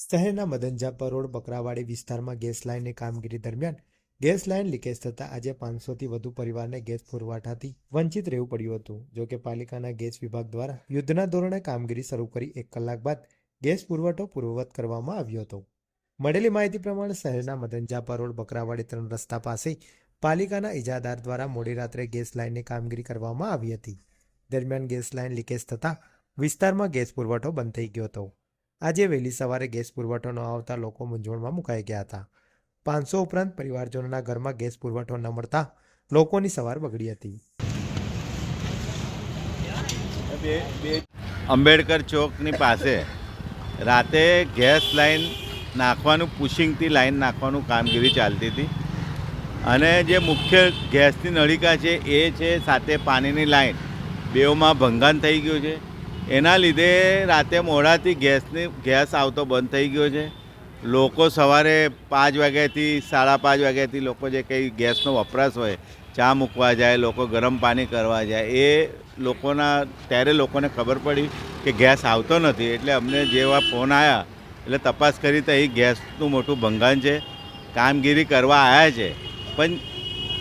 શહેરના મદનજા રોડ, બકરાવાડી વિસ્તારમાં ગેસ લાઇનની કામગીરી દરમિયાન ગેસ લાઇન લીકેજ થતાં આજે પાંચસોથી વધુ પરિવારને ગેસ પુરવઠાથી વંચિત રહેવું પડ્યું હતું. જો કે પાલિકાના ગેસ વિભાગ દ્વારા યુદ્ધના ધોરણે કામગીરી શરૂ કરી એક કલાક બાદ ગેસ પુરવઠો પૂર્વવત કરવામાં આવ્યો હતો. મળેલી માહિતી પ્રમાણે શહેરના મદનજા રોડ, બકરાવાડી ત્રણ રસ્તા પાસે પાલિકાના ઇજાદાર દ્વારા મોડી રાત્રે ગેસ લાઇનની કામગીરી કરવામાં આવી હતી. દરમિયાન ગેસ લાઇન લીકેજ થતાં વિસ્તારમાં ગેસ પુરવઠો બંધ થઈ ગયો હતો. આજે વહેલી સવારે ગેસ પુરવઠો ન આવતા લોકો મૂંઝવણમાં મુકાઈ ગયા હતા. પાંચસો ઉપરાંત પરિવારજનોના ઘરમાં ગેસ પુરવઠો ન મળતા લોકોની સવાર બગડી હતી. અંબેડકર ચોકની પાસે રાતે ગેસ લાઈન નાખવાનું, પુશિંગથી લાઇન નાખવાનું કામગીરી ચાલતી હતી. અને જે મુખ્ય ગેસની નળિકા છે, એ છે સાથે પાણીની લાઈન. બેઓમાં ભંગાણ થઈ ગયું છે. એના લીધે રાતે મોડાથી ગેસની, ગેસ આવતો બંધ થઈ ગયો છે. લોકો સવારે પાંચ વાગ્યાથી, સાડા પાંચ વાગ્યાથી લોકો જે કંઈ ગેસનો વપરાશ હોય, ચા મૂકવા જાય, લોકો ગરમ પાણી કરવા જાય, એ લોકોના, ત્યારે લોકોને ખબર પડી કે ગેસ આવતો નથી. એટલે અમને જેવા ફોન આવ્યા એટલે તપાસ કરી તો અહીં ગેસનું મોટું ભંગાણ છે, કામગીરી કરવા આવ્યા છે. પણ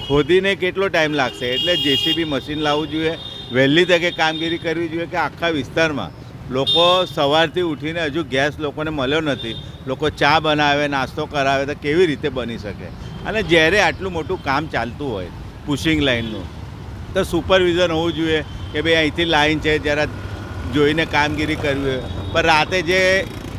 ખોદીને કેટલો ટાઈમ લાગશે? એટલે જેસીબી મશીન લાવવું જોઈએ વહેલી તકે કામગીરી કરવી જોઈએ કે આખા વિસ્તારમાં. લોકો સવારથી ઉઠીને હજુ ગેસ લોકોને મળ્યો નથી. લોકો ચા બનાવે, નાસ્તો કરાવે, તો કેવી રીતે બની શકે? અને જ્યારે આટલું મોટું કામ ચાલતું હોય પુશિંગ લાઇનનું તો સુપરવિઝન હોવું જોઈએ કે ભાઈ અહીંથી લાઈન છે, જરા જોઈને કામગીરી કરવી હોય. પણ રાતે જે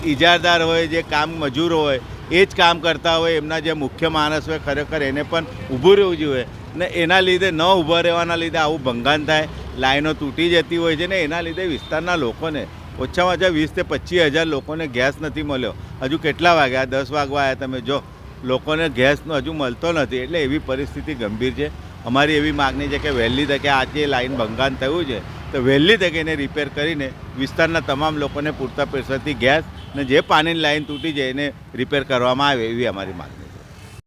ઇજારદાર હોય, જે કામ મજૂર હોય, એ જ કામ કરતા હોય, એમના જે મુખ્ય માણસ હોય, ખરેખર એને પણ ઊભું રહેવું જોઈએ. ને એના લીધે ન ઊભા રહેવાના લીધે આવું ભંગાન થાય. લાઈનો તૂટી જતી હોય છે ને, એના લીધે વિસ્તારના લોકોને ઓછામાં ઓછા વીસ તે પચીસ હજાર લોકોને ગેસ નથી મળ્યો. હજુ કેટલા વાગ્યા દસ વાગવા આવ્યા તમે જો. લોકોને ગેસનો હજુ મળતો નથી, એટલે એવી પરિસ્થિતિ ગંભીર છે. અમારી એવી માગણી છે કે વહેલી તકે આ જે લાઈન ભંગાણ થયું છે, તો વહેલી તકે એને રિપેર કરીને વિસ્તારના તમામ લોકોને પૂરતા પ્રેશરથી ગેસ ને જે પાણીની લાઈન તૂટી જાય એને રિપેર કરવામાં આવે એવી અમારી માંગ